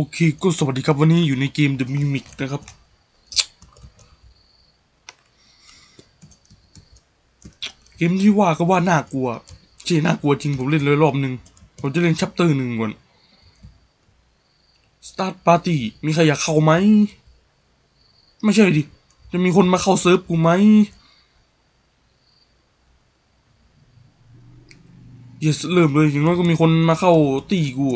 โอเคก็สวัสดีครับวันนี้อยู่ในเกม The Mimic นะครับ เกมที่ว่าก็ว่าน่ากลัวเจน่ากลัวจริงผมเล่นเลยรอบหนึ่งผมจะเล่นชัปเตอร์หนึ่งก่อน Start Party มีใครอยากเข้าไหม ไม่ใช่ดิ จะมีคนมาเข้าเซิร์ฟกูไหม yes เริ่มเลยอย่างน้อยก็มีคนมาเข้าตีกู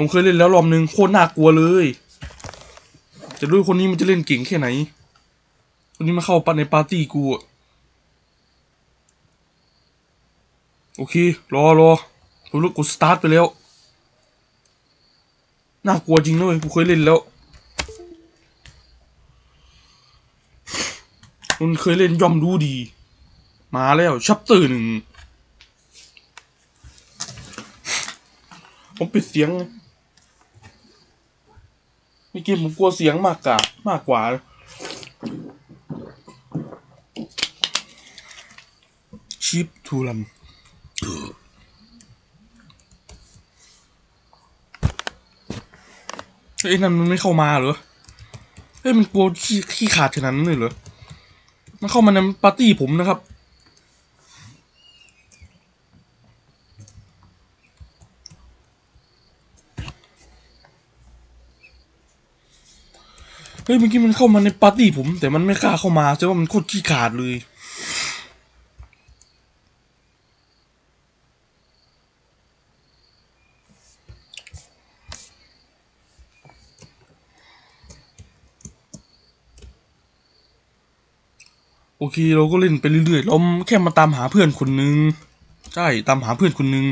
ผมเคยเล่นแล้วรอบหนึ่งโคตรน่ากลัวเลยจะรู้คนนี้มันจะเล่นเก่งแค่ไหน คนนี้มาเข้าปัในปาร์ตี้กูอะโอเค รอรอผมรู้กดสตาร์ทไปแล้ว น่ากลัวจริงเว้ยกูเคยเล่นแล้วมันเคยเล่นย่อมรู้ดี มาแล้วชัปเตอร์หนึ่งผมปิดเสียงไง เมื่อกี้ผมกลัวเสียงมากกว่ามากกว่า ชิปทูลัมเฮ้ยนั่นมันไม่เข้ามาเหรอเฮ้ยมันกลัวขี้ขี้ขาดขนาดนั้นเลยเหรอ มันเข้ามาในปาร์ตี้ผมนะครับ เฮ้ยเมื่อกี้มันเข้ามาในปาร์ตี้ผม แต่มันไม่กล้าเข้ามาแสดงว่ามันโคตรขี้ขาดเลยโอเคเราก็เล่นไปเรื่อยๆเราแค่มาตามหาเพื่อนคนนึง ใช่ตามหาเพื่อนคนนึง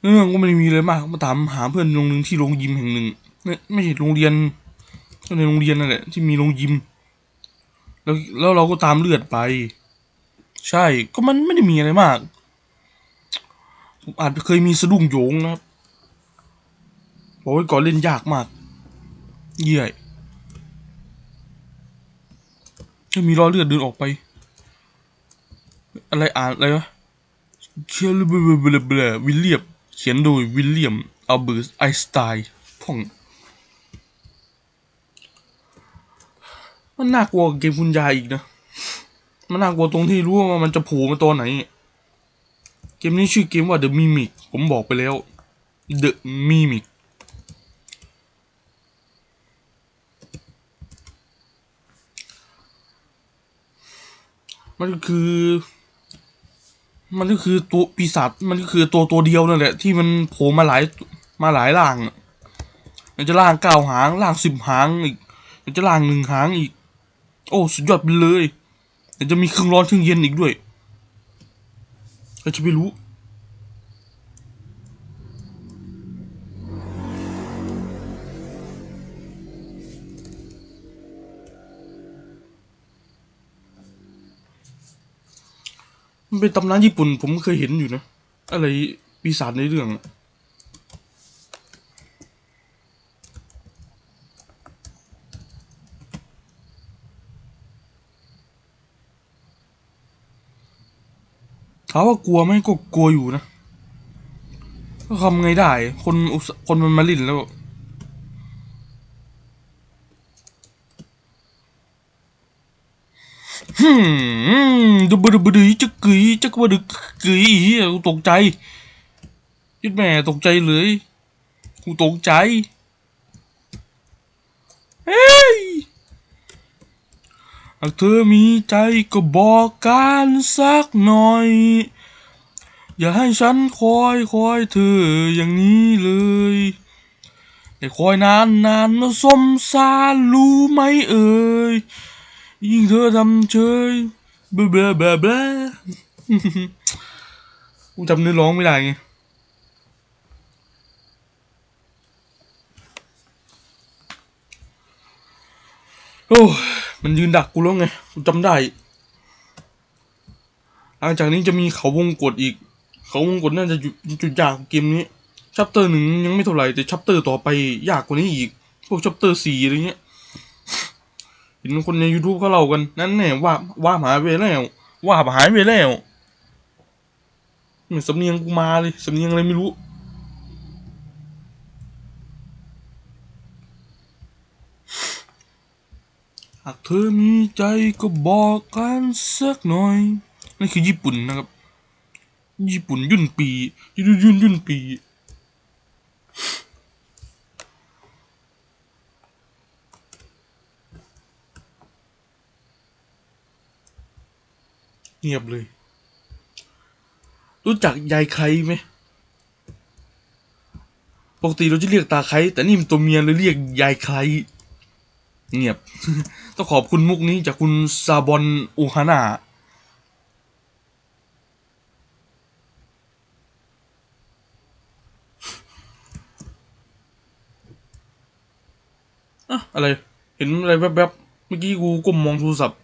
เรื่องก็ไม่มีเลยมากมาตามหาเพื่อนโรงนึงที่โรงยิมแห่งหนึ่ง เนี่ยไม่ใช่โรงเรียนก็ในโรงเรียนนั่นแหละที่มีโรงยิม แล้วแล้วเราก็ตามเลือดไป ใช่ก็มันไม่ได้มีอะไรมาก ผมอาจจะเคยมีสะดุ้งโยงนะครับบอกไว้ก่อนเล่นยากมาก เยี่ยจะมีรอเลือดเดินออกไป อะไรอ่านอะไรวะเชียร์เบลเบลเบลวิลเลียมเขียนโดยวิลเลียมอัลเบิร์ตไอน์สไตน์พ่อง มันน่ากลัวเกมคุณยายอีกนะ มันน่ากลัวตรงที่รู้ว่ามันจะโผล่มาตอนไหน เกมนี้ชื่อเกมว่า The Mimic ผมบอกไปแล้ว The Mimic มันก็คือ มันก็คือตัวปีศาจ มันก็คือตัวตัวเดียวนั่นแหละ ที่มันโผล่มาหลาย มาหลายร่าง มันจะล่างเก้าหางล่างสิบหางอีก มันจะล่างหนึ่งหางอีก โอ้สุดยอดไปเลยแต่จะมีเครื่องร้อนเครื่องเย็นอีกด้วยใครจะไปรู้มันเป็นตำนานญี่ปุ่นผมเคยเห็นอยู่นะ อะไรปีศาจในเรื่องอะ ถามว่ากลัวไหมก็กลัวอยู่นะ ก็ทำไงได้ คนอุสคนมันมาลินแล้วฮึมดูบดูบดูจะกึยจะกบดึกกึยเฮียกูตกใจยิดแม่ตกใจเลยกูตกใจ เฮ้ย หากเธอมีใจก็บอกกันสักหน่อย อย่าให้ฉันคอยคอยเธออย่างนี้เลยแต่คอยนานนานๆนะสมสารรู้ไหมเอ่ยยิ่งเธอทำเฉยเบลเบลเบลเบลกูจำเนื้อร้องไม่ได้ไงโอ้ มันยืนดักกูแล้วไงกูจำได้ หลังจากนี้จะมีเขาวงกดอีก เขาวงกดน่าจะจุดจุดยากเกมนี้ชัปเตอร์หนึ่งยังไม่เท่าไหร่แต่ชัปเตอร์ต่อไปยากกว่านี้อีก พวกชัปเตอร์สี่อะไรเงี้ยเห็นคนใน YouTube เขาเล่ากัน นั่นแน่ว่าว่าหายไปแล้ว ว่าหายไปแล้วเหมือนสำเนียงกูมาเลยสำเนียงอะไรไม่รู้ากเธอมีใจก็บอกกันสักหน่อย นั่นคือญี่ปุ่นนะครับ ญี่ปุ่นยุ่นปียุ่นยุ่นยุ่นปีเงียบเลย รู้จักยายใครไหมปกติเราจะเรียกตาไครแต่นี่มันตัวเมียเลยเรียกยายไคร เงียบ ต้องขอบคุณมุกนี้จากคุณซาบอนโอฮานาอะอะไร เห็นอะไรแวบๆ เมื่อกี้กูก้มมองโทรศัพท์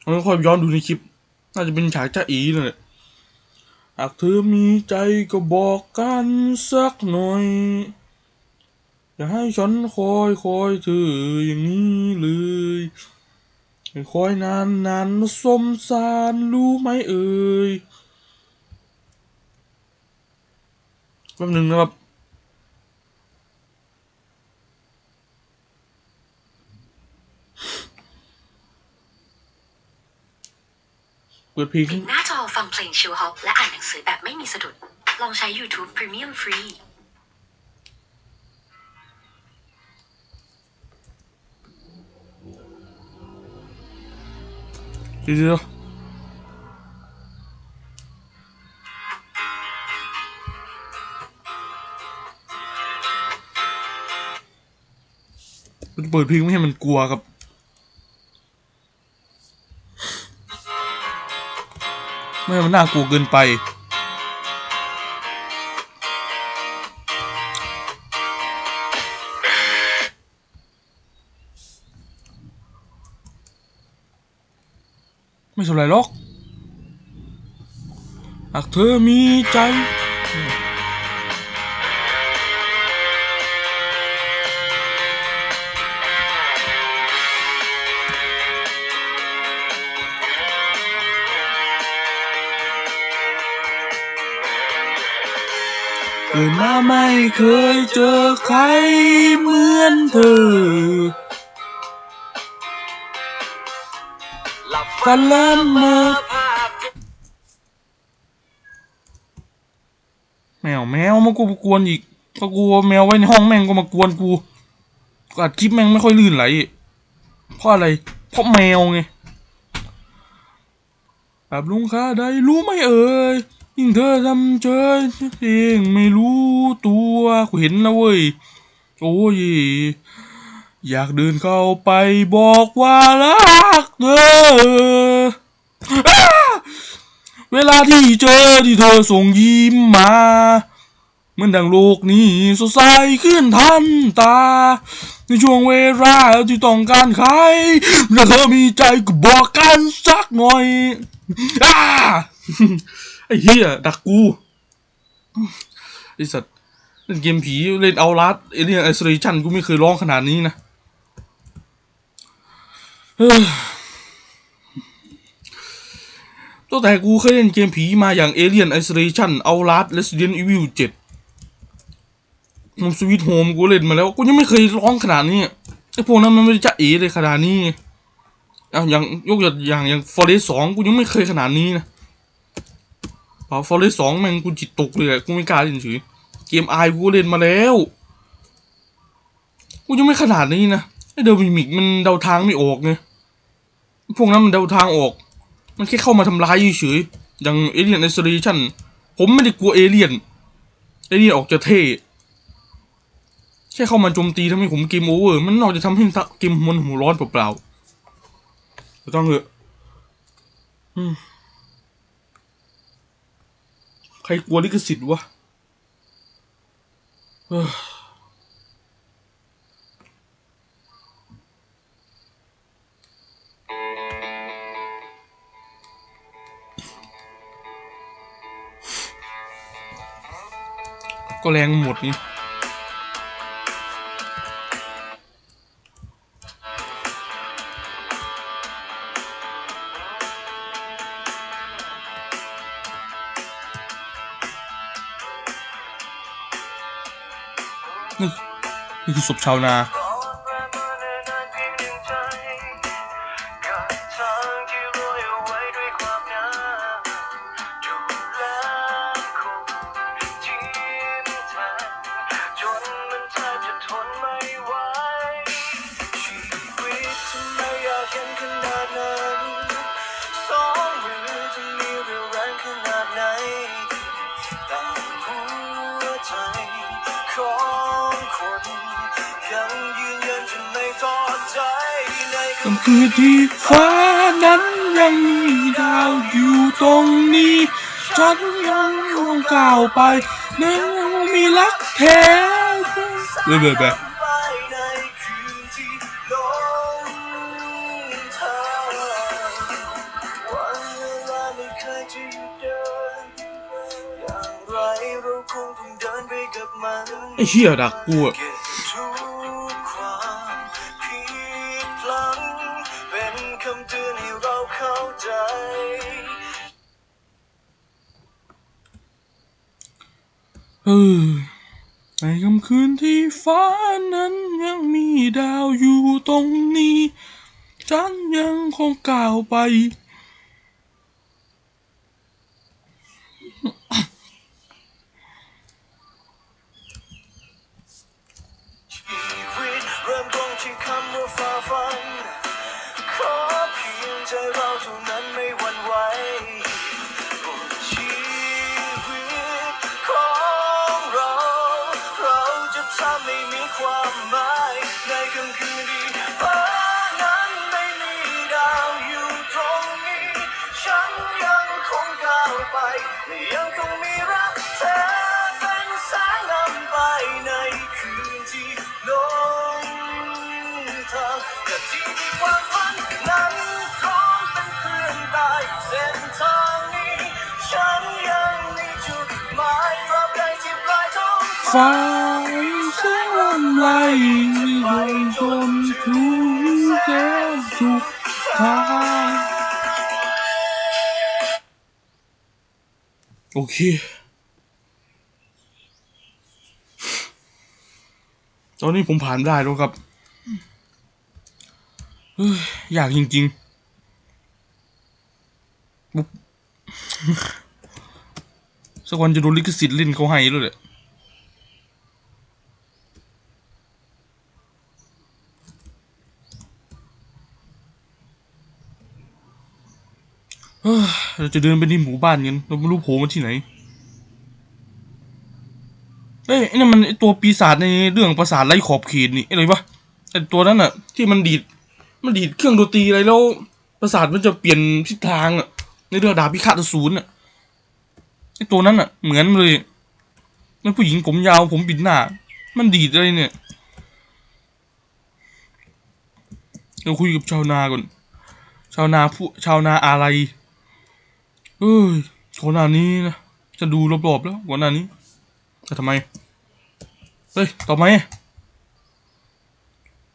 แล้วค่อยย้อนดูในคลิป น่าจะเป็นฉากจ้าอีนั่นแหละหากเธอมีใจก็บอกกันสักหน่อย อย่าให้ฉันคอยคอยเธออย่างนี้เลยคอยนานนานสมสารรู้ไหมเอ่ยแป๊บหนึ่งนะครับเปิดเพลงหน้าจอฟังเพลงชิลฮอปและอ่านหนังสือแบบไม่มีสะดุด ลองใช้ YouTube Premium Free เดี๋ยวเปิดเพลงไม่ให้มันกลัวครับไม่ให้มันน่ากลัวเกินไป ไม่สนไรหรอกหากเธอมีใจเกิดมาไม่เคยเจอใครเหมือนเธอ ฝันและเมื่อแมวแมวมากูกวนอีกก็กลัวแมวไว้ในห้องแม่งก็มากวนกูอัดคลิปแม่งไม่ค่อยลื่นไหลเพราะอะไรเพราะแมวไงแบบลุงค่าได้รู้ไหมเอ่ยยิ่งเธอทำเจอเองไม่รู้ตัวกูเห็นนะเว้ยโอ้ย อยากเดินเข้าไปบอกว่ารักเธออ้าเวลาที่เจอที่เธอส่งยิ้มมาเหมือนดังโลกนี้สดใสขึ้นทันตา ในช่วงเวลาที่ต้องการใครถ้าเธอมีใจก็บอกกันสักหน่อยอ้าไอ้เหี้ยดักกูไอ้สัตว์เล่นเกมผีเล่นเอาลัดเอเลียนไอโซเลชันกูไม่เคยร้องขนาดนี้นะ ตั้งแต่กูเคยเล่นเกมผีมาอย่าง Alien Isolation Outlast Resident Evil 7มันสวิตโฮมกูเล่นมาแล้ว กูยังไม่เคยร้องขนาดนี้ไอ้พวกนั้นมันไม่จะเอเลยขนาดนี้อาอย่างยกอย่างอย่าง Forest 2กูยังไม่เคยขนาดนี้นะพอ Forest 2แม่งกูจิตตกเลยกูไม่กล้าเล่นเฉยเกมไอกูเล่นมาแล้ว กูยังไม่ขนาดนี้นะไอเดอร์มิมิกมันเดาทางไม่ออกไง พวกนั้นมันเดาทางออก มันแค่เข้ามาทำร้ายเฉยๆอย่างเอเลียนไอโซเลชันผมไม่ได้กลัวเอเลียน เอเลียนออกจะเท่แค่เข้ามาโจมตีทำให้ผมเกมโอเวอร์ มันนอกจะทำให้เกมมันหัวร้อนเปล่าๆต้องเหอะใครกลัวลิขสิทธิ์วะ ก็แรงหมดนี่นี่คือศพชาวนา คือที่ฟ้านั้นยังมีดาวอยู่ตรงนี้ ฉันยังคงก้าวไปนั้นมีรักแท้เรื่อยๆไปไปในคืนที่ลงทางวันเวลาไม่เคยจะเดินอเราคงต้อเดินไปกับมันไอ้เหี้ยดักกูอะ เข้าใจเออในค่ำคืนที่ฟ้านั้นยังมีดาวอยู่ตรงนี้ ฉันยังคงก้าวไป ยังคงมีรักเธอเป็นแสงนำไปในคืนที่ลงทางกับที่ที่ความฝันนั้นพร้อมเป็นเพื่อนตายเส้นทางนี้ ฉันยังมีจุดหมายตราบใดที่ปลายท้องฟ้า โอเค ตอนนี้ผมผ่านได้แล้วครับเฮ้ยอยากจริงๆบุ๊บสักวันจะโดนลิขสิทธิ์เล่นเขาให้ด้วยแหละ เฮ้ย เราจะเดินไปที่หมู่บ้านกันเราไม่รู้โผล่มาที่ไหนเอ้ยไอ้นี่มันไอตัวปีศาจในเรื่องประสาทไร้ขอบเขตนี่ไออะไรวะไอ้ตัวนั้นอะที่มันดีดมันดีดเครื่องดนตรีอะไรแล้วประสาทมันจะเปลี่ยนทิศทางอะในเรื่องดาบพิฆาตอสูรอะไอ้ตัวนั้นอะเหมือนเลยมันผู้หญิงผมยาวผมปิดหน้า มันดีดอะไรเนี่ยเราคุยกับชาวนาก่อน ชาวนาผู้ชาวนาอะไร เอ้ยก่อนหน้านี้นะจะดูรอบๆแล้วก่อนหน้านี้แต่ทำไม เฮ้ย ต่อไหม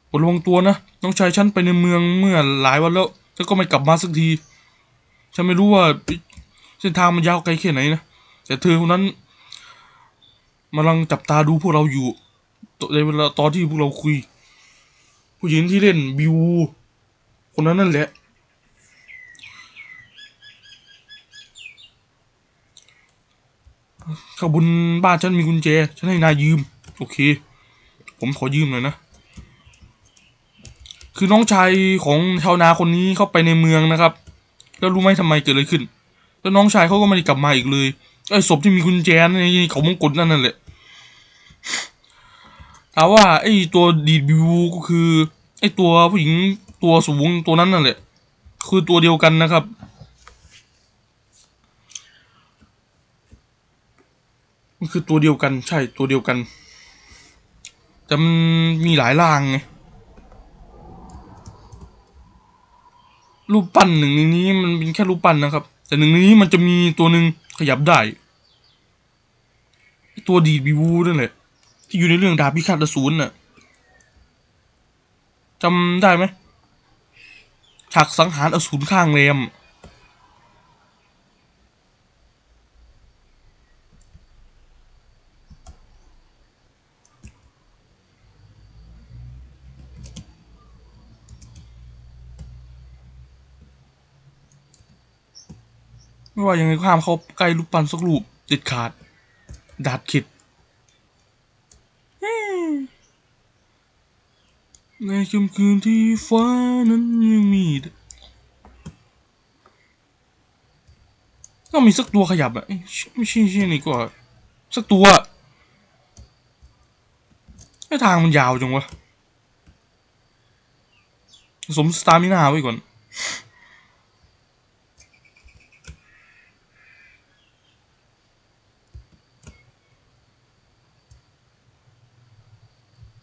กดวงตัวนะ น้องชายฉันไปในเมืองเมื่อหลายวันแล้วแล้วก็ไม่กลับมาสักที ฉันไม่รู้ว่า เส้นทางมันยาวไกลแค่ไหนนะ แต่เธอคนนั้นกำลังจับตาดูพวกเราอยู่ในเวลาตอนที่พวกเราคุย ผู้หญิงที่เล่นบิว คนนั้นนั่นแหละ ข้างบนบ้านฉันมีกุญแจ ฉันให้นายยืม โอเค ผมขอยืมหน่อยนะ คือน้องชายของชาวนาคนนี้เข้าไปในเมืองนะครับ แล้วรู้ไหมทำไมเกิดอะไรขึ้น แล้วน้องชายเขาก็ไม่ได้กลับมาอีกเลย ไอ้ศพที่มีกุญแจในเขามงกุฎนั่นนั่นแหละถามว่าไอ้ตัวดีดบิวก็คือ ไอ้ตัวผู้หญิงตัวสูงตัวนั้นนั่นแหละ คือตัวเดียวกันนะครับ มันคือตัวเดียวกันใช่ตัวเดียวกัน แต่มันมีหลายร่างไงรูปปั้นหนึ่งในนี้มันเป็นแค่รูปปั้นนะครับ แต่หนึ่งในนี้มันจะมีตัวหนึ่งขยับได้ ตัวดีดบิวูนั่นแหละที่อยู่ในเรื่องดาบพิฆาตอสูรน่ะจำได้ไหมฉากสังหารอสูรข้างแรม ไม่ว่ายังไงก็ห้ามเข้าใกล้รูปปั้นสักรูปเด็ดขาด ดาดขิดในค่ำคืนที่ฟ้านั้นยังมีต้องมีสักตัวขยับอะเอ้ยไม่ใช่ไม่ใช่นี่ก็สักตัวไอ้ทางมันยาวจังวะสมสตามินาไว้ก่อน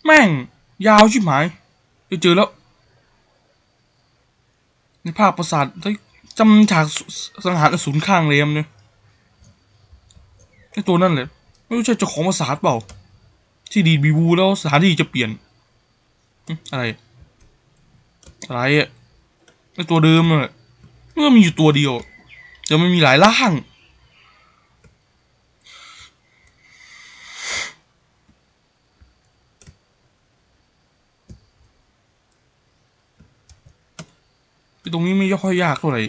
แม่ง ยาวชิบหายไปเจอแล้ว ในภาพประสาทได้จำฉากสังหารอสูรข้างเลมเนี่ยไอตัวนั่นแหละไม่รู้ใช่เจ้าของปราสาทเปล่า ที่ดีบีบูแล้วสถานที่จะเปลี่ยนอะไรอะไรอะไอตัวเดิมน่ะมันก็มีอยู่ตัวเดียวแต่มันมีหลายร่าง ตรงนี้ไม่ค่อยยากเท่าไหร่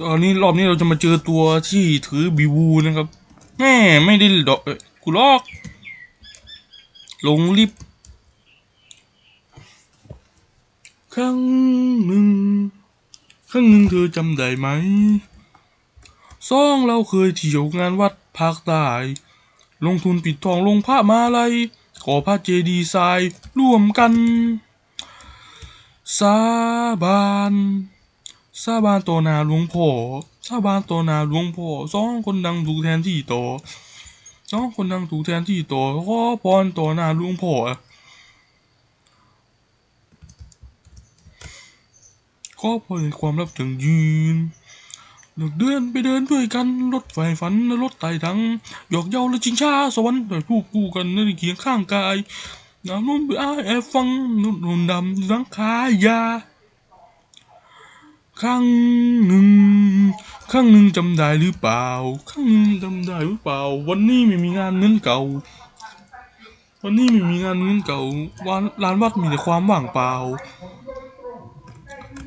ตอนนี้รอบนี้เราจะมาเจอตัวที่ถือบิวูนะครับแม่ไม่ได้ดอกกูลอก ลงลิฟครั้งหนึ่งครั้งหนึ่งเธอจำได้ไหม สองเราเคยเที่ยวงานวัดภาคใต้ลงทุนปิดทองลงพระมาลัยขอพระเจดีย์ทรายร่วมกัน สาบานสาบานต่อหน้าหลวงพ่อสาบานต่อหน้าหลวงพ่อสองคนดังถูกแทนที่ต่อสองคนดังถูกแทนที่ต่อขอพรต่อหน้าหลวงพ่อขอพรให้ความรับถึงยืน เลิกเดินไปเดินด้วยกันรถไฟฝันรถไต่ถังหยอกเย้าและชิงช้าสวรรค์แต่ผู้คู่กันในเคียงข้างกายน้ำนุ่นไปอ้ายแอบฟังนุ่นนุ่นดำสังขายาครั้งหนึ่งครั้งหนึ่งจำได้หรือเปล่าครั้งหนึ่งจำได้หรือเปล่า วันนี้ไม่มีงานเหมือนเก่า วันนี้ไม่มีงานเหมือนเก่าวันลานวัดมีแต่ความว่างเปล่า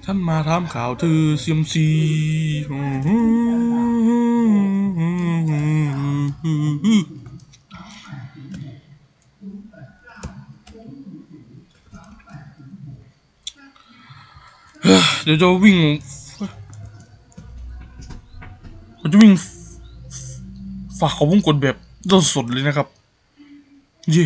ท่านมาถามข่าวเธอเซียมซีเดี๋ยวจะวิ่งมันจะวิ่ง ฝากเขาวงกดแบบสดๆเลยนะครับ เย่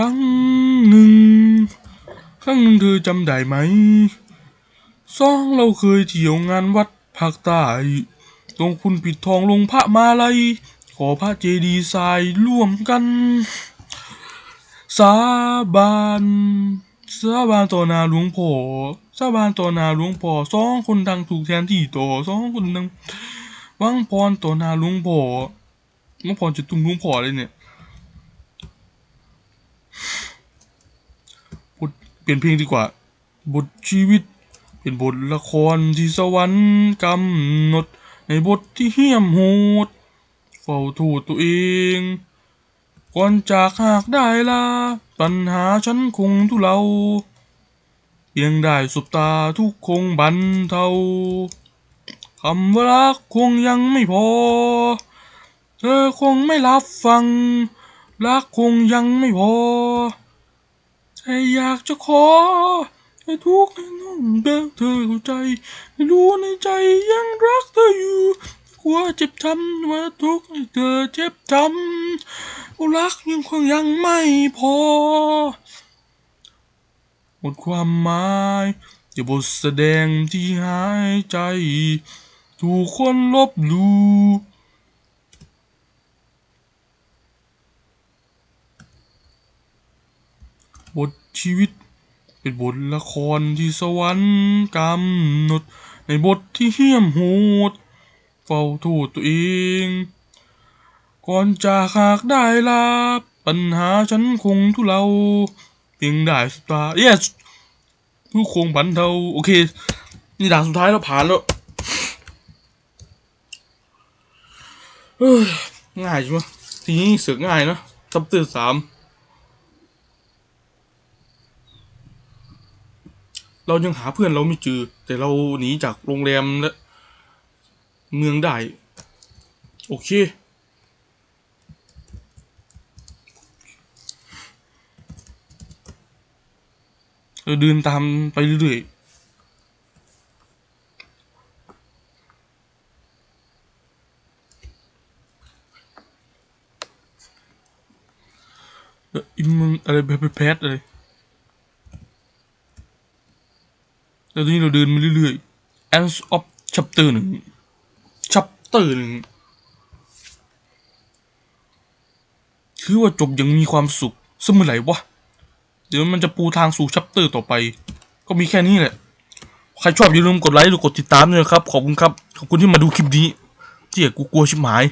ครั้งหนึ่ง ครั้งหนึ่งเธอ จำได้ไหมสองเราเคยเที่ยวงานวัดภาคใต้ลงคุณปิดทองลงพระมาลัย ขอพระเจดีย์ทรายร่วมกัน สาบานสาบานต่อนาหลวงพ่อสาบานต่อนาหลวงพ่อสองคนดังถูกแทนที่ต่อสองคนดังวังพรต่อนาหลวงพ่อหลวงพ่อจะตุ้มหลวงพ่อเลยเนี่ยบทเปลี่ยนเพลงดีกว่า บทชีวิต เป็นบทละครที่สวรรค์กำหนด ในบทที่เหี้ยมโหด เฝ้าทษตัวเอง ก่อนจากหากได้ลา ปัญหาฉันคงทุเลาเพียงได้สบตาทุกคงบันเทาคำว่ารักคงยังไม่พอ เธอคงไม่รับฟัง รักคงยังไม่พอแต่อยากจะขอ ให้ทุกข์ให้น้องเดินเธอเข้าใจรู้ในใจยังรักเธออยู่กลัวเจ็บช้ำว่าทุกข์ให้เธอเจ็บช้ำรักยังคงยังไม่พอ หมดความหมายจะบทแสดงที่หายใจ ถูกคนลบลู่บทชีวิต เป็นบทละครที่สวรรค์กำหนด ในบทที่เหี้ยมโหด เฝ้าโทษตัวเอง ก่อนจากหากได้ลาปัญหาฉันคงทุเลาเพียงได้สตาร์ yes ทุกคงบันเทาโอเค นี่ด่านสุดท้ายแล้วผ่านแล้วง่ายใช่ไหมทีนี้เสือกง่ายนะซับเตอร์สาม เรายังหาเพื่อนเราไม่เจอ แต่เราหนีจากโรงแรมและเมืองได้ โอเค เราเดินตามไปเรื่อยอิมอะไรแบบแพทเลย แล้วทีนี้เราเดินมาเรื่อยๆ Ends of Chapter หนึ่ง Chapter หนึ่งคือว่าจบยังมีความสุขเสมอไหร่วะ เดี๋ยวมันจะปูทางสู่ชัปเตอร์ต่อไป ก็มีแค่นี้แหละ ใครชอบอย่าลืมกดไลค์หรือกดติดตามด้วยนะครับ ขอบคุณครับ ขอบคุณที่มาดูคลิปนี้เจี๊ยกูกลัวชิบหาย